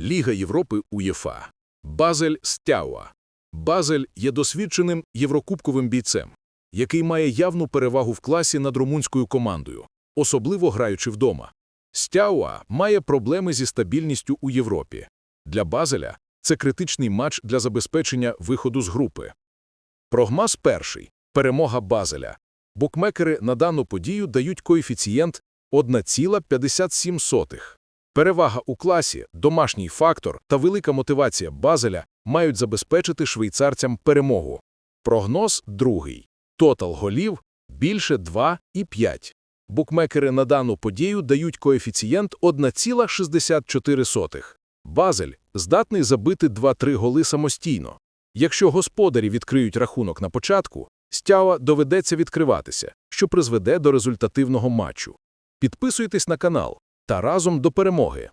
Ліга Європи УЄФА. Базель Стяуа. Базель є досвідченим єврокубковим бійцем, який має явну перевагу в класі над румунською командою, особливо граючи вдома. Стяуа має проблеми зі стабільністю у Європі. Для Базеля це критичний матч для забезпечення виходу з групи. Прогмаз перший. Перемога Базеля. Букмекери на дану подію дають коефіцієнт 1,57. Перевага у класі, домашній фактор та велика мотивація Базеля мають забезпечити швейцарцям перемогу. Прогноз другий. Тотал голів більше 2,5. Букмекери на дану подію дають коефіцієнт 1,64. Базель здатний забити 2-3 голи самостійно. Якщо господарі відкриють рахунок на початку, Стява доведеться відкриватися, що призведе до результативного матчу. Підписуйтесь на канал та разом до перемоги.